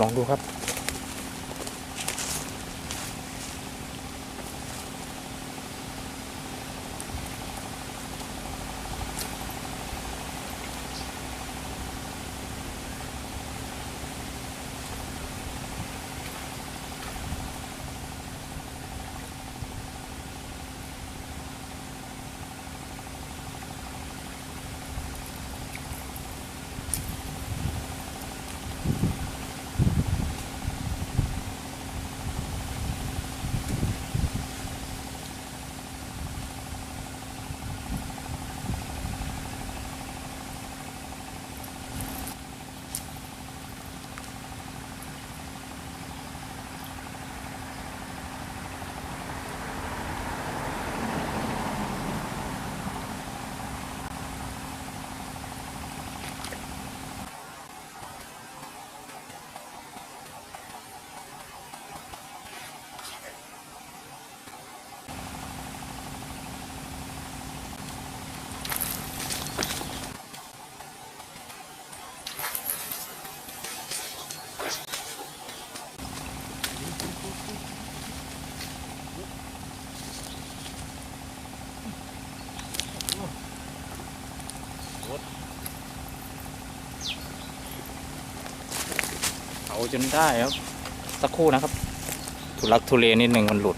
ลองดูครับ เอาจนได้ครับ สักครู่นะครับ ทุลักทุเลนิดหนึ่งมันหลุด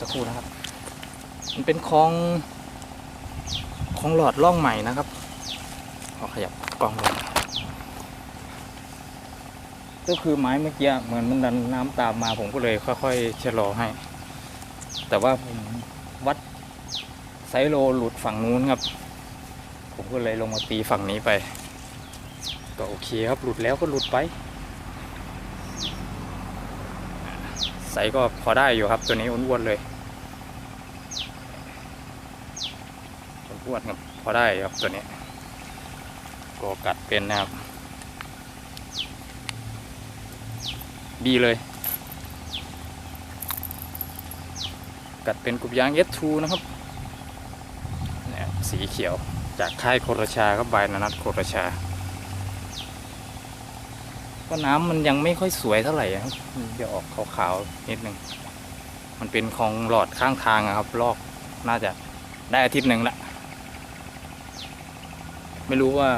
สักครู่นะครับ มันเป็นคลองคลองหลอดล่องใหม่นะครับขอขยับกล้องลงก็คือไม้เมื่อกี้เหมือนมันดันน้ำตามมาผมก็เลยค่อยๆชะลอให้ แต่ว่าผมวัด ไซโลหลุดฝั่งนู้นครับ ผมก็เลยลงมาตีฝั่งนี้ไป ก็โอเคครับหลุดแล้วก็หลุดไป ไซก็พอได้อยู่ครับ ตัวนี้อ้วนๆเลยอ้วนครับพอได้ครับตัวนี้ก็กัดเป็นนะครับ ดีเลย กัดเป็นกลุ่มยาง S2 นะครับ สีเขียว จากค่ายโครชาครับใบนานัทโครชา ก็น้ำมันยังไม่ค่อยสวยเท่าไหร่ครับจะออกขาวๆนิดนึงมันเป็นของหลอดข้างทางอะครับ ลอกน่าจะได้อาทิตย์หนึ่งละ ไม่รู้ว่า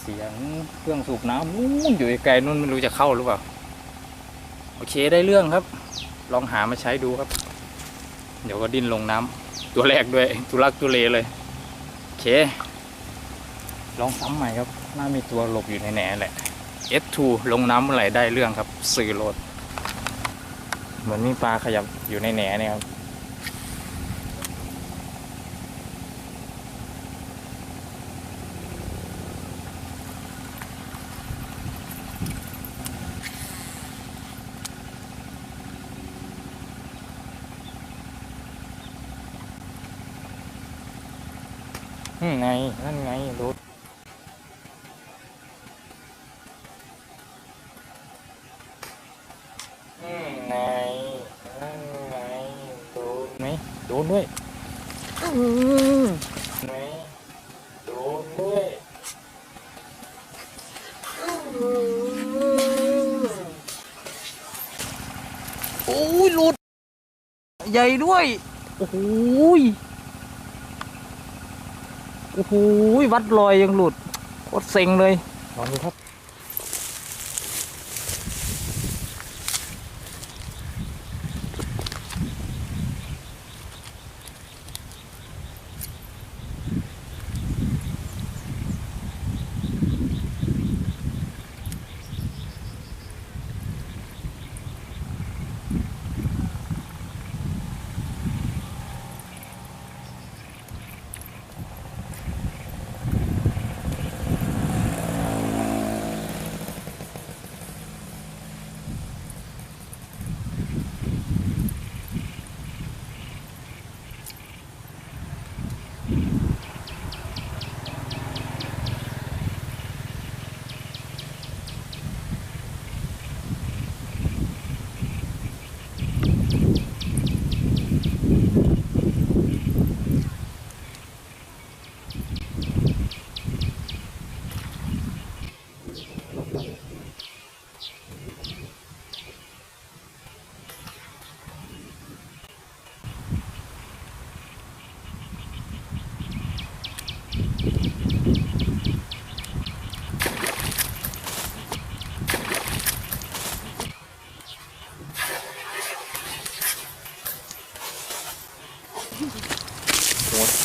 เสียงเครื่องสูบน้ำนู่นอยู่ไกลนู่นไม่รู้จะเข้าหรือเปล่า โอเคได้เรื่องครับ ลองหามาใช้ดูครับ เดี๋ยวก็ดิ้นลงน้ำ ตัวแรกด้วยทุลักทุเลเลยโอเค ลองซ้ำใหม่ครับ น่ามีตัวหลบอยู่ในแหน่แหละ F2 ลงน้ำเมื่อไหร่ได้เรื่องครับ สื่อโหลด เหมือนมีปลาขยับอยู่ในแหน่เนี่ยครับ ไง นั่นไงรถอืมไงนั่นไงโดนไหมโดนด้วยอืมไหมโดนด้วยโอ้ยหลุด ใหญ่ด้วย โอ้ย โอ้โหวัดลอยยังหลุดโคตรเซ็งเลยลองดูครับ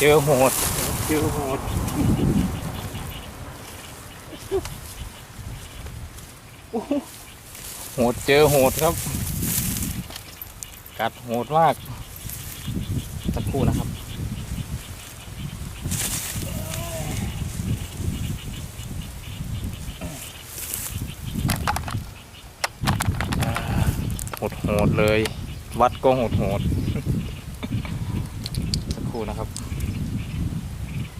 เจอโหด เจอโหด โหดเจอโหดครับ กัดโหดมาก สักครู่นะครับโหดโหดๆเลย วัดก็โหดโหดๆสักครู่นะครับ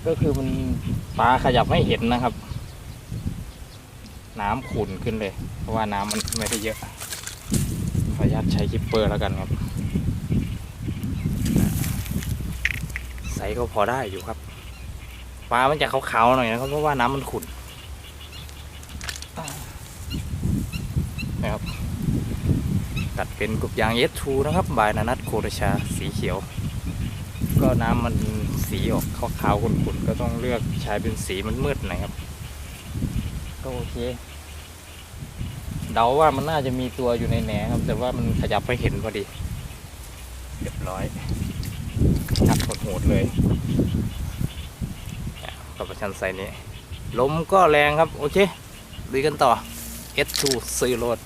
ก็คือมันปลาขยับไม่เห็นนะครับ น้ำขุ่นขึ้นเลย เพราะว่าน้ำมันไม่ได้เยอะขออนุญาตใช้คิปเปอร์แล้วกันครับไซส์ก็พอได้อยู่ครับปลามันจะขาวๆหน่อยนะครับ เพราะว่าน้ำมันขุ่นนะครับตัดเป็นกบยางเยสทูนะครับ บายนานัทโครชาสีเขียว ก็น้ำมันสีออกขาวๆขุ่นๆก็ต้องเลือกใช้เป็นสีมันมืดหน่อยครับ ก็โอเค เดาว่ามันน่าจะมีตัวอยู่ในแหนครับ แต่ว่ามันขยับไปเห็นพอดีเรียบร้อยงัดโหดเลยกับประชันไซนี้ลมก็แรงครับ โอเคลุยกันต่อ S2 ซีโรด